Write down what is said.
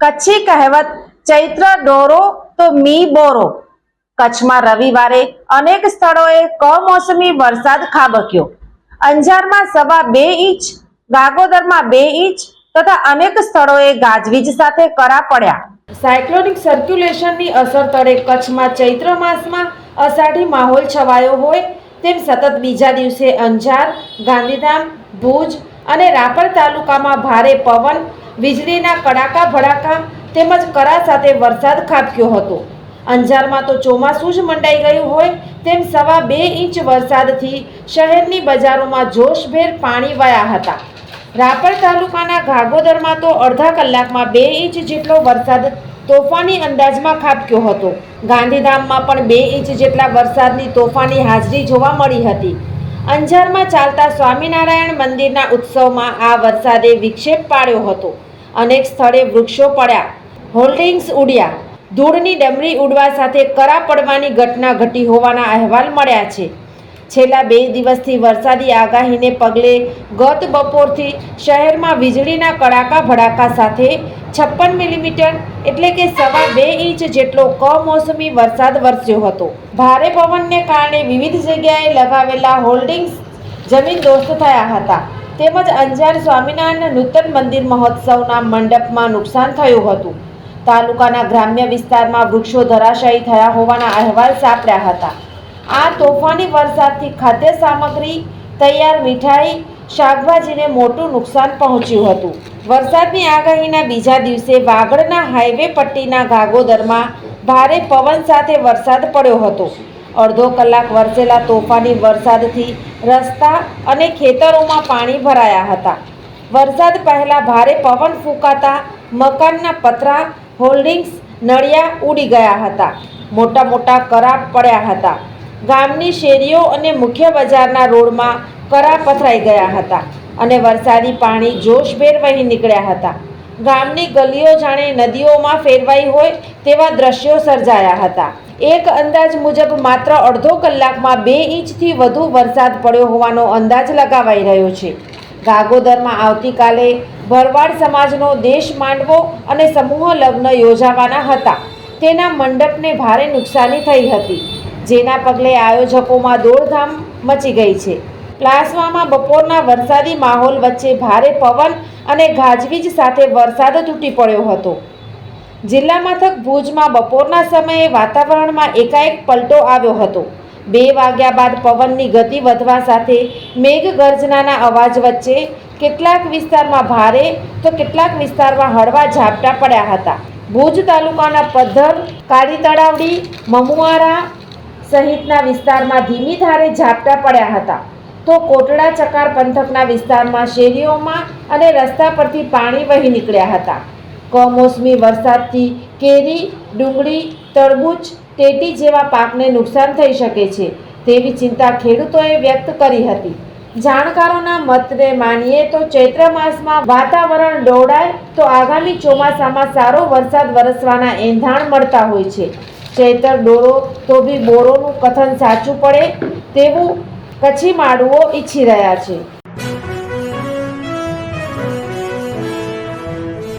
Kutchi કહેવત, ચૈત્ર ડોરો તો મી બોરો. કચ્છમાં રવિવારે અનેક સ્થળોએ કમોસમી વરસાદ ખાબક્યો. અંજારમાં સવા બે ઇંચ ગાગોદરમાં બે ઇંચ તથા અનેક સ્થળોએ ગાજવીજ સાથે કરા પડ્યા. સાયક્લોનિક સર્ક્યુલેશનની અસર તળે કચ્છમાં ચૈત્ર માસમાં અષાઢી માહોલ છવાયો હોય તેમ સતત બીજા દિવસે અંજાર, ગાંધીધામ, ભુજ અને રાપર તાલુકામાં ભારે પવન વીજળીના કડાકા ભડાકા તેમજ કરા સાથે વરસાદ ખાબક્યો હતો. અંજારમાં તો ચોમાસું જ મંડાઈ ગયું હોય તેમ સવા બે ઇંચ વરસાદથી શહેરની બજારોમાં જોશભેર પાણી વયા હતા. રાપર તાલુકાના ઘાગોદરમાં તો અડધા કલાકમાં બે ઇંચ જેટલો વરસાદ તોફાની અંદાજમાં ખાબક્યો હતો. ગાંધીધામમાં પણ બે ઇંચ જેટલા વરસાદની તોફાની હાજરી જોવા મળી હતી. અંજારમાં ચાલતા સ્વામિનારાયણ મંદિરના ઉત્સવમાં આ વરસાદે વિક્ષેપ પાડ્યો હતો. અનેક સ્થળે વૃક્ષો પડ્યા. હોલ્ડિંગ્સ ઉડ્યા. ધૂળની ડમરી ઉડવા સાથે કરા પડવાની ઘટના ઘટી હોવાના અહેવાલ મળ્યા છે. છેલ્લા બે દિવસથી વરસાદી આગાહીને પગલે ગત બપોરથી શહેરમાં વીજળીના કડાકા ભડાકા સાથે છપ્પન મિલીમીટર એટલે કે સવા બે ઇંચ જેટલો કમોસમી વરસાદ વરસ્યો હતો. ભારે પવનને કારણે વિવિધ જગ્યાએ લગાવેલા હોલ્ડિંગ્સ જમીન દોસ્ત થયા હતા. તેમજ અંજાર સ્વામિનારાયણ નૂતન મંદિર મહોત્સવના મંડપમાં નુકસાન થયું હતું. તાલુકાના ગ્રામ્ય વિસ્તારમાં વૃક્ષો ધરાશાયી થયા હોવાના અહેવાલ સાંપડ્યા હતા. આ તોફાની વરસાદથી ખાદ્ય સામગ્રી, તૈયાર મીઠાઈ, શાકભાજીને મોટું નુકસાન પહોંચ્યું હતું. વરસાદની આગાહીના બીજા દિવસે વાગડના હાઈવે પટ્ટીના ગાગોદરમાં ભારે પવન સાથે વરસાદ પડ્યો હતો. અડધો કલાક વરસેલા તોફાની વરસાદથી રસ્તા અને ખેતરોમાં પાણી ભરાયા હતા. વરસાદ પહેલાં ભારે પવન ફૂંકાતા મકાનના પતરા, હોલ્ડિંગ્સ, નળિયા ઉડી ગયા હતા. મોટા મોટા કરા પડ્યા હતા. ગામની શેરીઓ અને મુખ્ય બજારના રોડમાં કરા પથરાઈ ગયા હતા અને વરસાદી પાણી જોશભેર વહી નીકળ્યા હતા. ગામની ગલીઓ જાણે નદીઓમાં ફેરવાઈ હોય તેવા દ્રશ્યો સર્જાયા હતા. એક અંદાજ મુજબ માત્ર અડધો કલાકમાં બે ઇંચથી વધુ વરસાદ પડ્યો હોવાનો અંદાજ લગાવાઈ રહ્યો છે. ગાગોદરમાં આવતીકાલે ભરવાડ સમાજનો દેશ માંડવો અને સમૂહ લગ્ન યોજાવાના હતા. તેના મંડપને ભારે નુકસાની થઈ હતી. જેના પગલે આયોજકોમાં દોડધામ મચી ગઈ છે. પ્લાસવામાં બપોરના વરસાદી માહોલ વચ્ચે ભારે પવન અને ગાજવીજ સાથે વરસાદ તૂટી પડ્યો હતો. જિલ્લા મથક ભુજમાં બપોરના સમયે વાતાવરણમાં એકાએક પલટો આવ્યો હતો. બે વાગ્યા બાદ પવનની ગતિ વધવા સાથે મેઘગર્જનાના અવાજ વચ્ચે કેટલાક વિસ્તારમાં ભારે તો કેટલાક વિસ્તારમાં હળવા ઝાપટા પડ્યા હતા. ભુજ તાલુકાના પદ્ધર કાળી તળાવડી, મમુઆરા સહિતના વિસ્તારમાં ધીમી ધારે ઝાપટા પડ્યા હતા. તો કોટડા ચકાર પંથકના વિસ્તારમાં શેરીઓમાં અને રસ્તા પરથી પાણી વહી નીકળ્યા હતા. કમોસમી વરસાદથી કેરી, ડુંગળી, તરબૂચ, ટેટી જેવા પાકને નુકસાન થઈ શકે છે, તેવી ચિંતા ખેડૂતોએ વ્યક્ત કરી હતી. જાણકારોના મતને માનીએ તો ચૈત્ર માસમાં વાતાવરણ ડોળાય તો આગામી ચોમાસામાં સારો વરસાદ વરસવાના એંધાણ મળતા હોય છે. ચૈતર ડોરો તો બી બોરોનું કથન સાચું પડે તેવું કચ્છી માડુઓ ઈચ્છી રહ્યા છે.